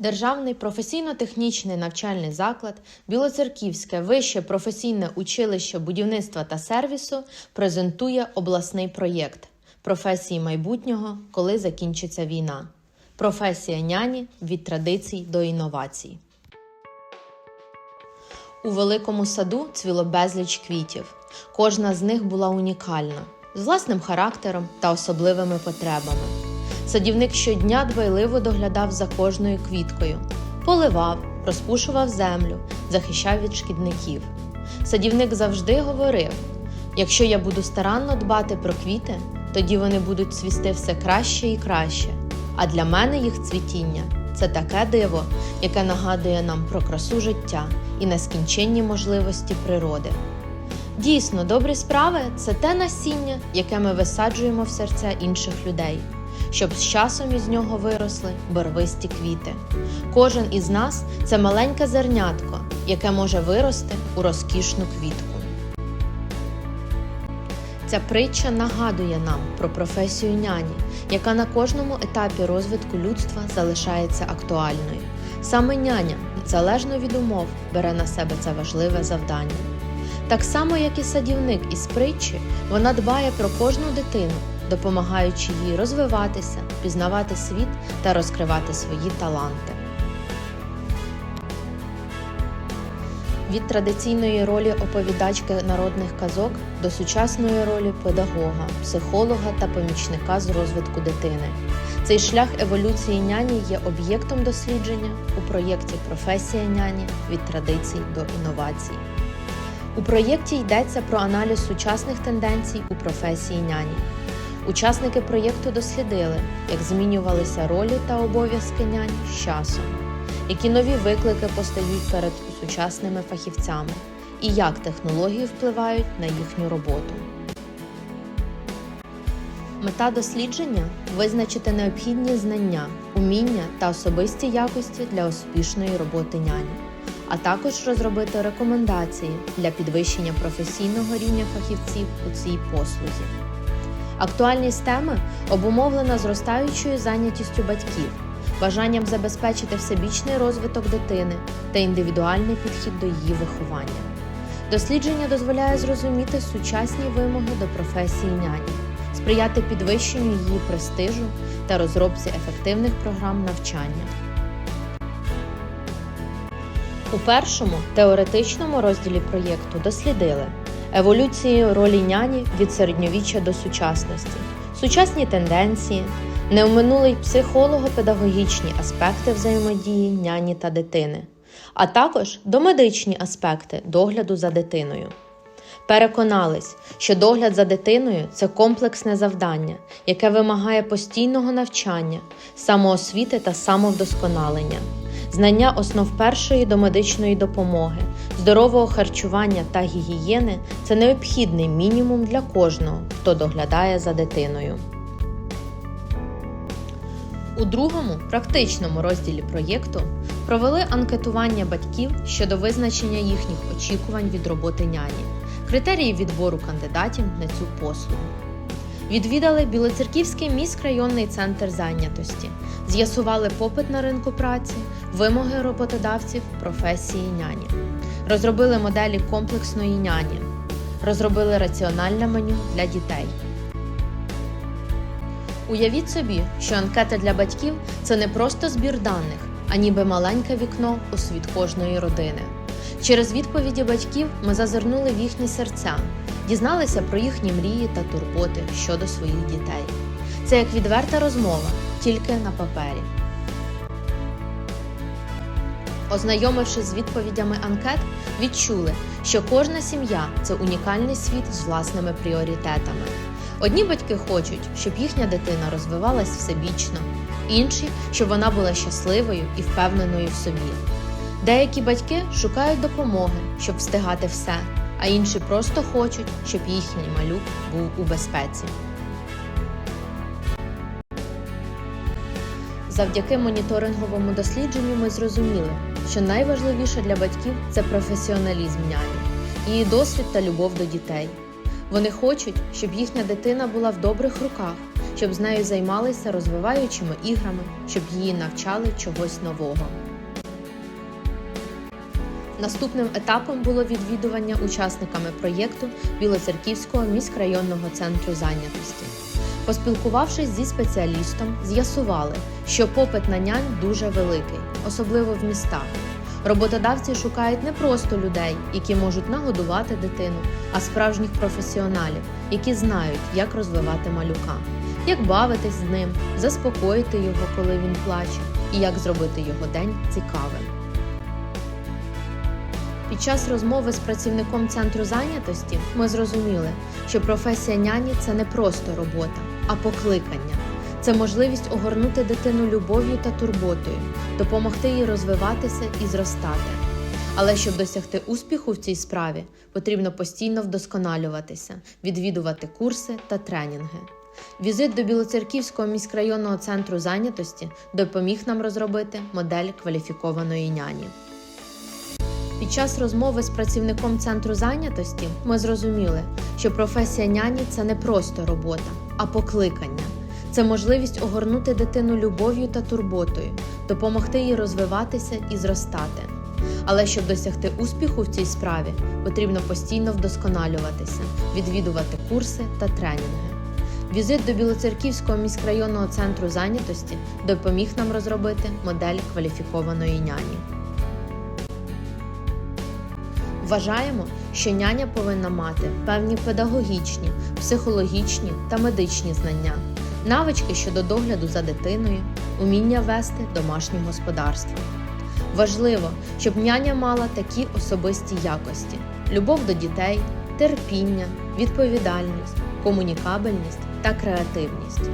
Державний професійно-технічний навчальний заклад Білоцерківське вище професійне училище будівництва та сервісу презентує обласний проєкт професії майбутнього, коли закінчиться війна. Професія няні від традицій до інновацій. У великому саду цвіло безліч квітів. Кожна з них була унікальна, з власним характером та особливими потребами. Садівник щодня дбайливо доглядав за кожною квіткою, поливав, розпушував землю, захищав від шкідників. Садівник завжди говорив: якщо я буду старанно дбати про квіти, тоді вони будуть цвісти все краще і краще. А для мене їх цвітіння це таке диво, яке нагадує нам про красу життя і нескінченні можливості природи. Дійсно, добрі справи це те насіння, яке ми висаджуємо в серця інших людей, щоб з часом із нього виросли барвисті квіти. Кожен із нас це маленьке зернятко, яке може вирости у розкішну квітку. Ця притча нагадує нам про професію няні, яка на кожному етапі розвитку людства залишається актуальною. Саме няня, залежно від умов, бере на себе це важливе завдання. Так само, як і садівник із притчі, вона дбає про кожну дитину, допомагаючи їй розвиватися, пізнавати світ та розкривати свої таланти. Від традиційної ролі оповідачки народних казок до сучасної ролі педагога, психолога та помічника з розвитку дитини. Цей шлях еволюції няні є об'єктом дослідження у проєкті Професія няні від традицій до інновацій. У проєкті йдеться про аналіз сучасних тенденцій у професії няні. Учасники проєкту дослідили, як змінювалися ролі та обов'язки нянь з часом, які нові виклики постають перед сучасними фахівцями і як технології впливають на їхню роботу. Мета дослідження визначити необхідні знання, уміння та особисті якості для успішної роботи няні, а також розробити рекомендації для підвищення професійного рівня фахівців у цій послузі. Актуальність теми обумовлена зростаючою зайнятістю батьків, бажанням забезпечити всебічний розвиток дитини та індивідуальний підхід до її виховання. Дослідження дозволяє зрозуміти сучасні вимоги до професії няні, сприяти підвищенню її престижу та розробці ефективних програм навчання. У першому теоретичному розділі проєкту дослідили еволюцію ролі няні від середньовіччя до сучасності, сучасні тенденції, неоминулий психолого-педагогічні аспекти взаємодії няні та дитини, а також домедичні аспекти догляду за дитиною. Переконались, що догляд за дитиною це комплексне завдання, яке вимагає постійного навчання, самоосвіти та самовдосконалення, знання основ першої домедичної допомоги, здорового харчування та гігієни це необхідний мінімум для кожного, хто доглядає за дитиною. У другому практичному розділі проєкту провели анкетування батьків щодо визначення їхніх очікувань від роботи няні, критерії відбору кандидатів на цю послугу. Відвідали Білоцерківський міськрайонний центр зайнятості, з'ясували попит на ринку праці, вимоги роботодавців професії няні, розробили моделі комплексної няні, розробили раціональне меню для дітей. Уявіть собі, що анкета для батьків це не просто збір даних, а ніби маленьке вікно у світ кожної родини. Через відповіді батьків ми зазирнули в їхні серця, дізналися про їхні мрії та турботи щодо своїх дітей. Це як відверта розмова, тільки на папері. Ознайомившись з відповідями анкет, відчули, що кожна сім'я це унікальний світ з власними пріоритетами. Одні батьки хочуть, щоб їхня дитина розвивалась всебічно, інші, щоб вона була щасливою і впевненою в собі. Деякі батьки шукають допомоги, щоб встигати все, а інші просто хочуть, щоб їхній малюк був у безпеці. Завдяки моніторинговому дослідженню ми зрозуміли, що найважливіше для батьків це професіоналізм няні, її досвід та любов до дітей. Вони хочуть, щоб їхня дитина була в добрих руках, щоб з нею займалися розвиваючими іграми, щоб її навчали чогось нового. Наступним етапом було відвідування учасниками проєкту Білоцерківського міськрайонного центру зайнятості. Поспілкувавшись зі спеціалістом, з'ясували, що попит на нянь дуже великий, особливо в містах. Роботодавці шукають не просто людей, які можуть нагодувати дитину, а справжніх професіоналів, які знають, як розвивати малюка, як бавитись з ним, заспокоїти його, коли він плаче, і як зробити його день цікавим. Під час розмови з працівником центру зайнятості ми зрозуміли, що професія няні це не просто робота, а покликання. Це можливість огорнути дитину любов'ю та турботою, допомогти їй розвиватися і зростати. Але щоб досягти успіху в цій справі, потрібно постійно вдосконалюватися, відвідувати курси та тренінги. Візит до Білоцерківського міськрайонного центру зайнятості допоміг нам розробити модель кваліфікованої няні. Під час розмови з працівником центру зайнятості ми зрозуміли, що професія няні це не просто робота, а покликання. Це можливість огорнути дитину любов'ю та турботою, допомогти їй розвиватися і зростати. Але щоб досягти успіху в цій справі, потрібно постійно вдосконалюватися, відвідувати курси та тренінги. Візит до Білоцерківського міськрайонного центру зайнятості допоміг нам розробити модель кваліфікованої няні. Вважаємо, що няня повинна мати певні педагогічні, психологічні та медичні знання, навички щодо догляду за дитиною, уміння вести домашнє господарство. Важливо, щоб няня мала такі особисті якості: любов до дітей, терпіння, відповідальність, комунікабельність та креативність.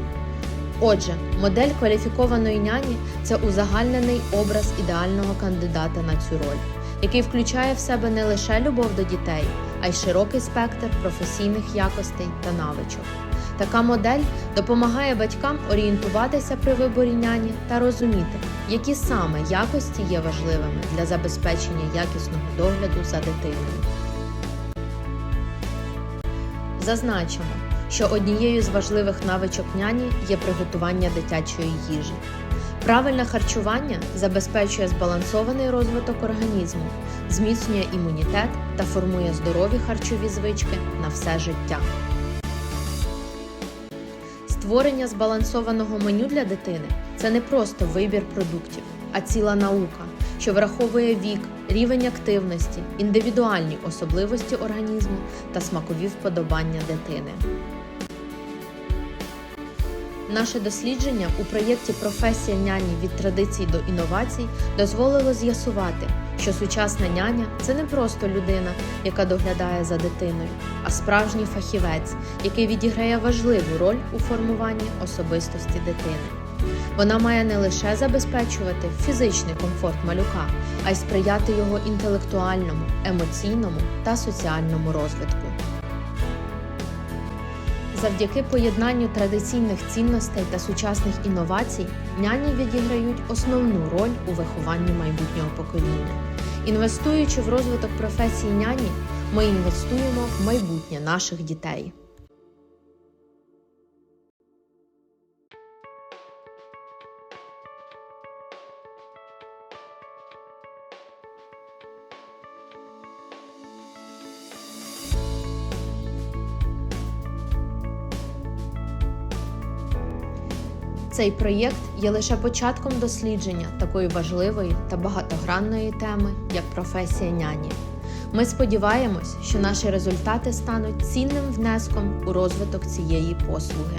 Отже, модель кваліфікованої няні це узагальнений образ ідеального кандидата на цю роль, який включає в себе не лише любов до дітей, а й широкий спектр професійних якостей та навичок. Така модель допомагає батькам орієнтуватися при виборі няні та розуміти, які саме якості є важливими для забезпечення якісного догляду за дитиною. Зазначимо, що однією з важливих навичок няні є приготування дитячої їжі. Правильне харчування забезпечує збалансований розвиток організму, зміцнює імунітет та формує здорові харчові звички на все життя. Створення збалансованого меню для дитини це не просто вибір продуктів, а ціла наука, що враховує вік, рівень активності, індивідуальні особливості організму та смакові вподобання дитини. Наше дослідження у проєкті Професія няні від традицій до інновацій дозволило з'ясувати, що сучасна няня це не просто людина, яка доглядає за дитиною, а справжній фахівець, який відіграє важливу роль у формуванні особистості дитини. Вона має не лише забезпечувати фізичний комфорт малюка, а й сприяти його інтелектуальному, емоційному та соціальному розвитку. Завдяки поєднанню традиційних цінностей та сучасних інновацій няні відіграють основну роль у вихованні майбутнього покоління. Інвестуючи в розвиток професії няні, ми інвестуємо в майбутнє наших дітей. Цей проєкт є лише початком дослідження такої важливої та багатогранної теми, як професія няні. Ми сподіваємось, що наші результати стануть цінним внеском у розвиток цієї послуги.